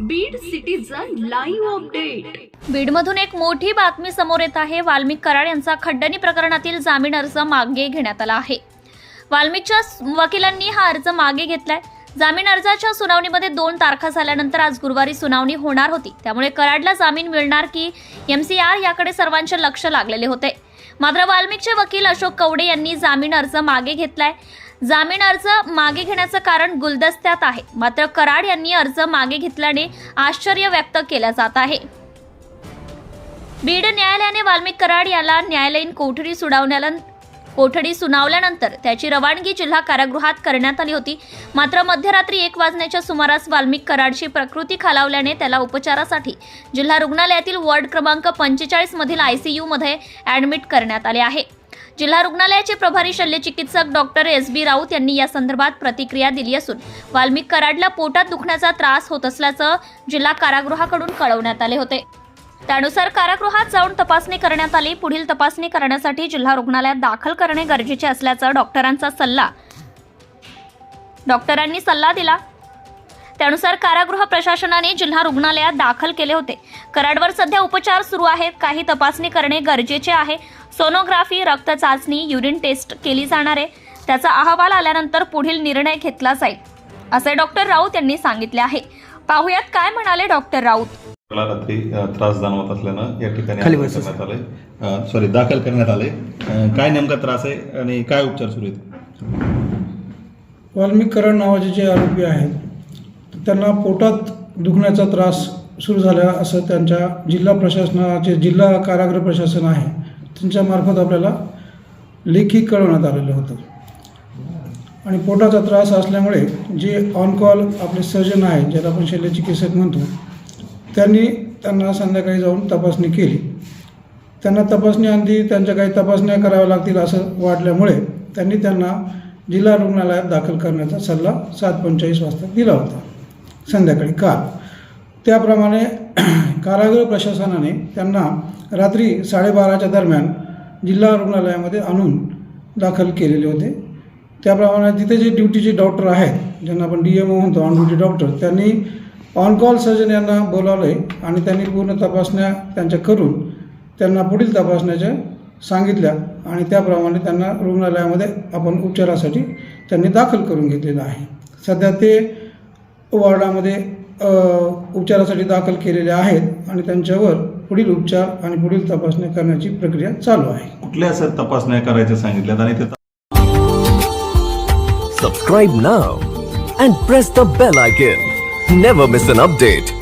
Beed citizen live update बीडमधून एक मोठी बातमी समोर येत आहे. वाल्मिक कराड यांचा खड्डणी प्रकरणातील जामीन अर्ज मागे घेण्यात आला आहे. वाल्मिकच्या वकिलांनी हा अर्ज मागे घेतलाय. जामीन अर्जाच्या सुनावणीमध्ये दोन तारखा झाल्यानंतर आज गुरुवारी सुनावणी होणार होती. त्यामुळे कराडला जामीन मिळणार की एम सी आर याकडे सर्वांचे लक्ष लागलेले होते. मात्र वाल्मिकचे वकील अशोक कवडे यांनी जामीन अर्ज मागे घेतलाय. जामीन अर्ज मागे घेण्याचं कारण गुलदस्त्यात आहे. मात्र कराड यांनी अर्ज मागे घेतल्याने आश्चर्य व्यक्त केलं जात आहे. बीड न्यायालयाने वाल्मिक कराड याला न्यायालयीन कोठडी सुनावण्याला कोठडी सुनावल्यानंतर त्याची रवानगी जिल्हा कारागृहात करण्यात आली होती. मात्र मध्यरात्री एक वाजण्याच्या सुमारास वाल्मिक कराडची प्रकृती खालावल्याने त्याला उपचारासाठी जिल्हा रुग्णालयातील वॉर्ड क्रमांक पंचेचाळीस मधील आयसीयू मध्ये ऍडमिट करण्यात आले आहे. जिल्हा रुग्णालयाचे प्रभारी शल्यचिकित्सक डॉक्टर एस बी राऊत यांनी या संदर्भात प्रतिक्रिया दिली असून वाल्मिक कराडला पोटात दुखण्याचा त्रास होत असल्याचं जिल्हा कारागृहाकडून कळवण्यात आले होते. त्यानुसार कारागृहात जाऊन तपासणी करण्यात आली. पुढील तपासणी करण्यासाठी जिल्हा रुग्णालयात दाखल करणे गरजेचे असल्याचा डॉक्टरांचा सल्ला डॉक्टरांनी सल्ला दिला. त्यानुसार कारागृह प्रशासनाने जिल्हा रुग्णालयात दाखल केले होते. कराडवर सध्या उपचार सुरू आहेत. काही तपासणी करणे गरजेचे आहे. सोनोग्राफी रक्त चाचणी युरिन टेस्ट केली जाणार आहे. त्याचा अहवाल आल्यानंतर पुढील निर्णय घेतला जाईल. असे डॉक्टर राऊत यांनी सांगितले आहे. पाहुयात काय म्हणाले डॉक्टर राऊत? मला रात्री त्रास जाणवत असल्यानं या ठिकाणी खाली दाखल बसा. करण्यात आले. सॉरी दाखल करण्यात आले. काय नेमका त्रास आहे आणि काय उपचार सुरू आहेत? वाल्मिक करण नावाचे जे आरोपी आहेत त्यांना पोटात दुखण्याचा त्रास सुरू झाला असं त्यांच्या जिल्हा प्रशासनाचे जिल्हा कारागृह प्रशासन आहे त्यांच्यामार्फत आपल्याला लेखी कळवण्यात आलेलं होतं. आणि पोटाचा त्रास असल्यामुळे जे ऑनकॉल आपले सर्जन आहेत ज्याला आपण शल्यचिकित्सक म्हणतो त्यांनी त्यांना संध्याकाळी जाऊन तपासणी केली. त्यांना तपासणी तपासणीअंती त्यांच्या काही तपासण्या कराव्या लागतील असं वाटल्यामुळे त्यांनी त्यांना जिल्हा रुग्णालयात दाखल करण्याचा सल्ला सात पंचेचाळीस वाजता दिला होता. संध्याकाळी काल. त्याप्रमाणे कारागृह प्रशासनाने त्यांना रात्री साडेबाराच्या दरम्यान जिल्हा रुग्णालयामध्ये आणून दाखल केलेले होते. त्याप्रमाणे तिथे जे ड्युटीचे डॉक्टर आहेत ज्यांना आपण डी एम ओ म्हणतो ऑन ड्युटी डॉक्टर त्यांनी ऑन कॉल सर्जन यांना बोलावलं आहे आणि त्यांनी पूर्ण तपासण्या त्यांच्या करून त्यांना पुढील तपासण्याच्या सांगितल्या आणि त्याप्रमाणे त्यांना रुग्णालयामध्ये आपण उपचारासाठी त्यांनी दाखल करून घेतलेलं आहे. सध्या ते वॉर्डामध्ये उपचारासाठी दाखल केलेले आहेत आणि त्यांच्यावर पुढील उपचार आणि पुढील तपासण्या करण्याची प्रक्रिया चालू आहे कुठल्या सर तपासण्या करायच्या सांगितल्यात आणि ते Subscribe now and press the bell icon. Never miss an update.